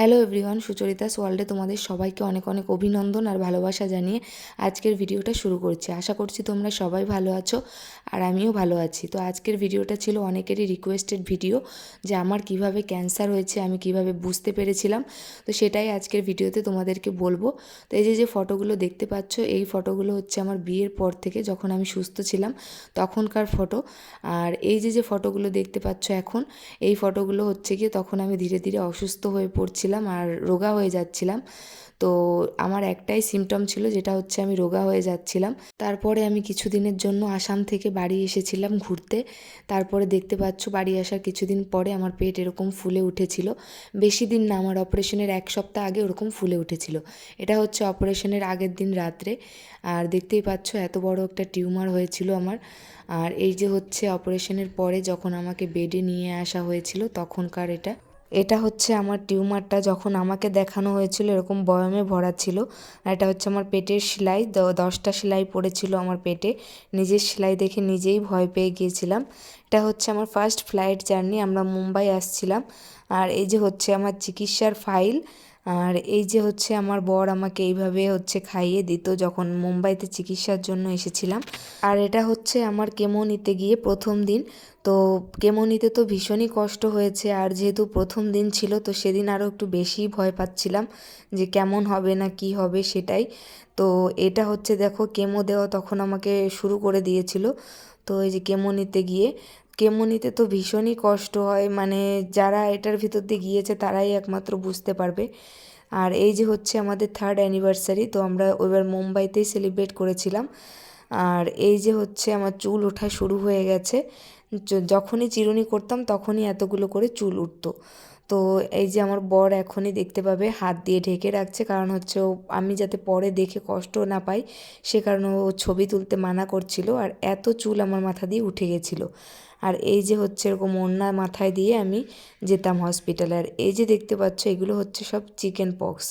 Hello everyone Sucharitas ওয়ার্ল্ডে তোমাদের সবাইকে অনেক অনেক অভিনন্দন আর ভালোবাসা জানিয়ে আজকের ভিডিওটা শুরু করছি। আশা করছি তোমরা সবাই ভালো আছো আর আমিও ভালো আছি। তো আজকের ভিডিওটা ছিল অনেকেরই রিকোয়েস্টেড ভিডিও যে আমার কীভাবে ক্যান্সার হয়েছে, আমি কীভাবে বুঝতে পেরেছিলাম। তো সেটাই আজকের ভিডিওতে তোমাদেরকে বলব। তো এই যে যে ফটোগুলো দেখতে পাচ্ছ, এই ফটোগুলো হচ্ছে আমার বিয়ের পর থেকে যখন আমি সুস্থ ছিলাম তখনকার ফটো আর এই যে যে ফটোগুলো দেখতে পাচ্ছ এখন, এই ফটোগুলো হচ্ছে গিয়ে তখন আমি ধীরে ধীরে অসুস্থ হয়ে পড়ছিলাম। আর রোগা হয়ে যাচ্ছিলাম। তো আমার একটাই সিমটম ছিল যেটা হচ্ছে আমি রোগা হয়ে যাচ্ছিলাম। তারপরে আমি কিছুদিনের জন্য আসাম থেকে বাড়ি এসেছিলাম ঘুরতে। তারপরে দেখতে পাচ্ছ বাড়ি আসার কিছুদিন পরে আমার পেট এরকম ফুলে উঠেছিল। বেশি দিন না, আমার অপারেশনের এক সপ্তাহ আগে ওরকম ফুলে উঠেছিল। এটা হচ্ছে অপারেশনের আগের দিন রাত্রে। আর দেখতেই পাচ্ছ এত বড় একটা টিউমার হয়েছিল আমার। আর এই যে হচ্ছে অপারেশনের পরে যখন আমাকে বেডে নিয়ে আসা হয়েছিল তখনকার এটা। এটা হচ্ছে আমার টিউমারটা যখন আমাকে দেখানো হয়েছিল, এরকম বয়মে ভরা ছিল, আর এটা হচ্ছে আমার পেটের সেলাই দশটা সেলাই পড়েছিল আমার পেটে, নিজের সেলাই দেখে নিজেই ভয় পেয়ে গিয়েছিলাম। এটা হচ্ছে আমার ফার্স্ট ফ্লাইট জার্নি আমরা মুম্বাই আসছিলাম, আর এই যে হচ্ছে আমার চিকিৎসার ফাইল আর এই যে হচ্ছে আমার বর আমাকে এইভাবে হচ্ছে খাইয়ে দিত যখন মুম্বাইতে চিকিৎসার জন্য এসেছিলাম। আর এটা হচ্ছে আমার কেমো নিতে গিয়ে প্রথম দিন। তো কেমো নিতে তো ভীষণই কষ্ট হয়েছে আর যেহেতু প্রথম দিন ছিল তো সেদিন আরও একটু বেশিই ভয় পাচ্ছিলাম যে কেমন হবে না কি হবে সেটাই। তো এটা হচ্ছে দেখো কেমো দেওয়া তখন আমাকে শুরু করে দিয়েছিল। তো এই যে কেমো নিতে গিয়ে কেমো নিতে তো ভীষণই কষ্ট হয়। মানে যারা এটার ভিতর দিয়ে গিয়েছে তারাই একমাত্র বুঝতে পারবে। আর এই যে হচ্ছে আমাদের থার্ড অ্যানিভার্সারি তো আমরা ওইবার মুম্বাইতেই সেলিব্রেট করেছিলাম। আর এই যে হচ্ছে আমার চুল ওঠা শুরু হয়ে গেছে। যখনই চিরুনি করতাম তখনই এতগুলো করে চুল উঠতো। তো এই যে আমার বর এখনই দেখতে পাবে, হাত দিয়ে ঢেকে রাখছে। কারণ হচ্ছে আমি যাতে পরে দেখে কষ্ট না পাই, সে কারণে ও ছবি তুলতে মানা করছিল আর এত চুল আমার মাথা দিয়ে উঠে গেছিল। আর এই যে হচ্ছে এরকম ওড়না মাথায় দিয়ে আমি যেতাম হসপিটালে। আর এই যে দেখতে পাচ্ছ, এগুলো হচ্ছে সব চিকেন পক্স।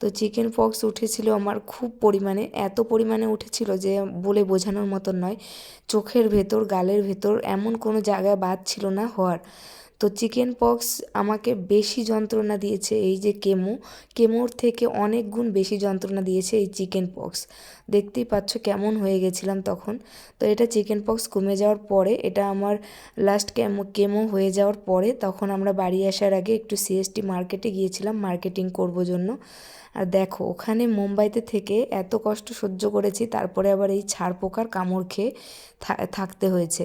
তো চিকেন পক্স উঠেছিল আমার খুব পরিমাণে, এত পরিমাণে উঠেছিল যে বলে বোঝানোর মতন নয়। চোখের ভেতর, গালের ভেতর এমন কোনো জায়গায় বাদ ছিল না হওয়ার। তো চিকেন পক্স আমাকে বেশি যন্ত্রণা দিয়েছে এই যে কেমো, কেমোর থেকে অনেক গুণ বেশি যন্ত্রণা দিয়েছে এই চিকেন পক্স। দেখতেই পাচ্ছ কেমন হয়ে গেছিলাম তখন। তো এটা চিকেন পক্স কমে যাওয়ার পরে, এটা আমার লাস্ট কেমো কেমো হয়ে যাওয়ার পরে তখন আমরা বাড়ি আসার আগে একটু সিএসটি মার্কেটে গিয়েছিলাম মার্কেটিং করব জন্য। আর দেখো, ওখানে মুম্বাইতে থেকে এত কষ্ট সহ্য করেছি, তারপরে আবার এই ছাড় পোকার কামড় খেয়ে থাকতে হয়েছে।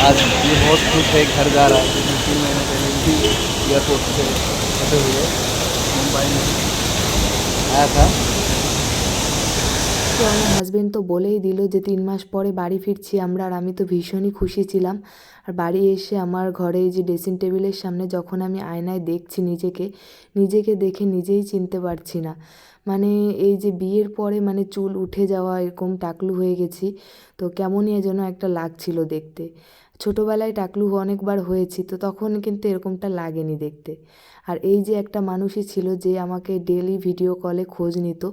आज ये बहुत खुश है घर जा रहा है क्योंकि तीन महीने पहले भी एयरपोर्ट से फंसे हुए मुंबई में आया था তো আমার হাজবেন্ড তো বলেই দিল যে তিন মাস পরে বাড়ি ফিরছি আমরা আর আমি তো ভীষণই খুশি ছিলাম আর বাড়ি এসে আমার ঘরে এই যে ড্রেসিং টেবিলের সামনে যখন আমি আয়নায় দেখছি নিজেকে নিজেকে দেখে নিজেই চিনতে পারছি না মানে এই যে বিয়ের পরে মানে চুল উঠে যাওয়া এরকম টাকলু হয়ে গেছি তো কেমনই যেন একটা লাগছিল দেখতে ছোটোবেলায় টাকলু অনেকবার হয়েছি, তো তখন কিন্তু এরকমটা লাগেনি দেখতে। আর এই যে একটা মানুষই ছিল যে আমাকে ডেলি ভিডিও কলে খোঁজ নিত,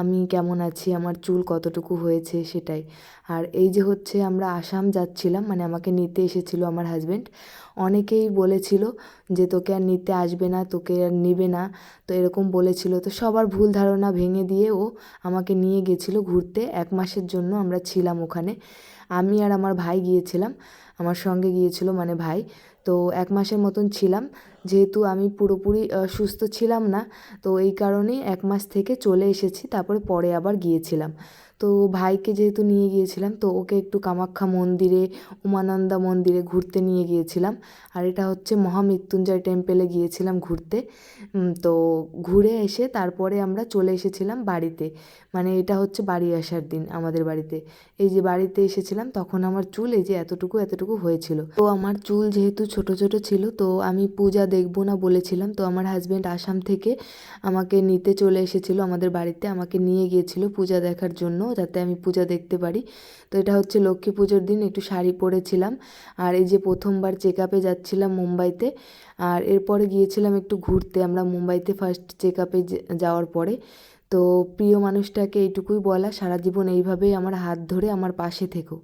আমি কেমন আছি? আমার চুল কতটুকু হয়েছে? সেটাই। আর এই যে হচ্ছে আমরা আসাম যাচ্ছিলাম মানে আমাকে নিতে এসেছিল আমার হাজবেন্ড অনেকেই বলেছিল যে, তোকে আর নিতে আসবে না, তোকে আর নেবে না। তো এরকম বলেছিল। তো সবার ভুল ধারণা ভেঙে দিয়ে ও আমাকে নিয়ে গেছিল ঘুরতে। এক মাসের জন্য আমরা ছিলাম ওখানে। আমি আর আমার ভাই গিয়েছিলাম। আমার সঙ্গে গিয়েছিল মানে ভাই। তো এক মাসের মতন ছিলাম। যেহেতু আমি পুরোপুরি সুস্থ ছিলাম না, তো এই কারণেই এক মাস থেকে চলে এসেছি, তারপরে পরে আবার গিয়েছিলাম। তো ভাইকে যেহেতু নিয়ে গিয়েছিলাম, তো ওকে একটু কামাখ্যা মন্দিরে, উমানন্দা মন্দিরে ঘুরতে নিয়ে গিয়েছিলাম। আর এটা হচ্ছে মহামৃত্যুঞ্জয় টেম্পেলে গিয়েছিলাম ঘুরতে। তো ঘুরে এসে তারপরে আমরা চলে এসেছিলাম বাড়িতে। মানে এটা হচ্ছে বাড়ি আসার দিন আমাদের বাড়িতে। এই যে বাড়িতে এসেছিলাম, তখন আমার চুল এই যে এতটুকু এতটুকু হয়েছিল। তো আমার চুল যেহেতু ছোট ছোট ছিল, তো আমি পূজা দেখব না বলেছিলাম। তো আমার হাজব্যান্ড আসাম থেকে আমাকে নিতে চলে এসেছিল আমাদের বাড়িতে, আমাকে নিয়ে গিয়েছিল পূজা দেখার জন্য যাতে আমি পূজা দেখতে পারি। তো এটা হচ্ছে লক্ষ্মী পুজোর দিন, একটু শাড়ি পরেছিলাম। আর এই যে প্রথমবার চেক আপে যাচ্ছিলাম মুম্বাইতে, আর এরপরে গিয়েছিলাম একটু ঘুরতে। আমরা মুম্বাইতে ফার্স্ট চেক আপে যাওয়ার পরে। তো প্রিয় মানুষটাকে এইটুকুই বলা, সারা জীবন এইভাবেই আমার হাত ধরে আমার পাশে থেকো।